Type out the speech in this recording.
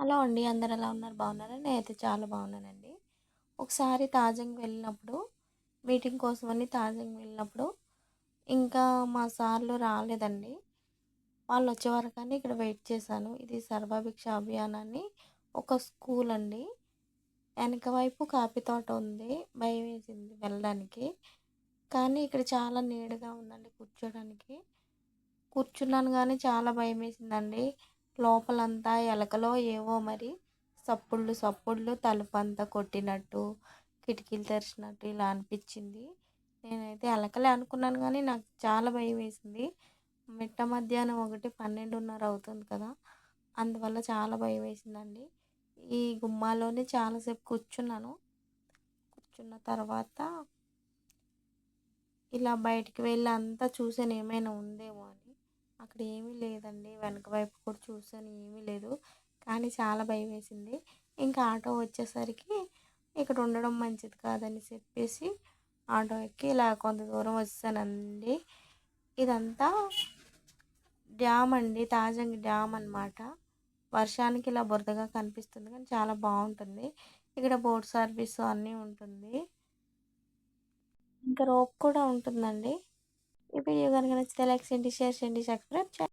Hello అండి. అందరు ఎలా ఉన్నారు? బాగున్నారా? నేనైతే చాలా బాగున్నానండి. ఒకసారి తాజంగ్ వెళ్ళినప్పుడు మీటింగ్ కోసమని తాజంగ్ వెళ్ళినప్పుడు ఇంకా మా సార్లు రాలేదండి. వాళ్ళు వచ్చే వరకని ఇక్కడ వెయిట్ చేశాను. ఇది సర్వభిక్ష అభియాన్ అని ఒక స్కూల్ అండి. వెనక వైపు కాపీ తోట ఉంది. భయం వేసింది వెళ్ళడానికి. కానీ ఇక్కడ చాలా నీడగా ఉందండి కూర్చోడానికి. కూర్చున్నాను కానీ చాలా భయం వేసిందండి. లోపలంతా ఎలకలో ఏవో మరి సప్పుళ్ళు సప్పుళ్ళు తలుపు అంతా కొట్టినట్టు కిటికీలు తెరిచినట్టు ఇలా అనిపించింది. నేనైతే ఎలకలే అనుకున్నాను కానీ నాకు చాలా భయం వేసింది. మిట్ట మధ్యాహ్నం ఒకటి పన్నెండున్నర అవుతుంది కదా అందువల్ల చాలా భయం వేసిందండి. ఈ గుమ్మాలోనే చాలాసేపు కూర్చున్నాను. కూర్చున్న తర్వాత ఇలా బయటికి వెళ్ళి అంతా చూసాను ఏమైనా ఉందేమో అని. అక్కడ ఏమీ లేదండి. వెనక వైపు కూడా చూసాను ఏమీ లేదు. కానీ చాలా భయం వేసింది. ఇంకా ఆటో వచ్చేసరికి ఇక్కడ ఉండడం మంచిది కాదని చెప్పేసి ఆటో ఎక్కి ఇలా కొంత దూరం వచ్చానండి ఇదంతా డ్యామ్ అండి తాజంగి డ్యామ్ అనమాట వర్షానికి ఇలా బురదగా కనిపిస్తుంది కానీ చాలా బాగుంటుంది. ఇక్కడ బోట్ సర్వీస్ అన్నీ ఉంటుంది. ఇంకా రోప్ కూడా ఉంటుందండి. ఈ వీడియో కనుక నచ్చితే లైక్ చేయండి షేర్ చేయండి సబ్స్క్రైబ్ చేయండి.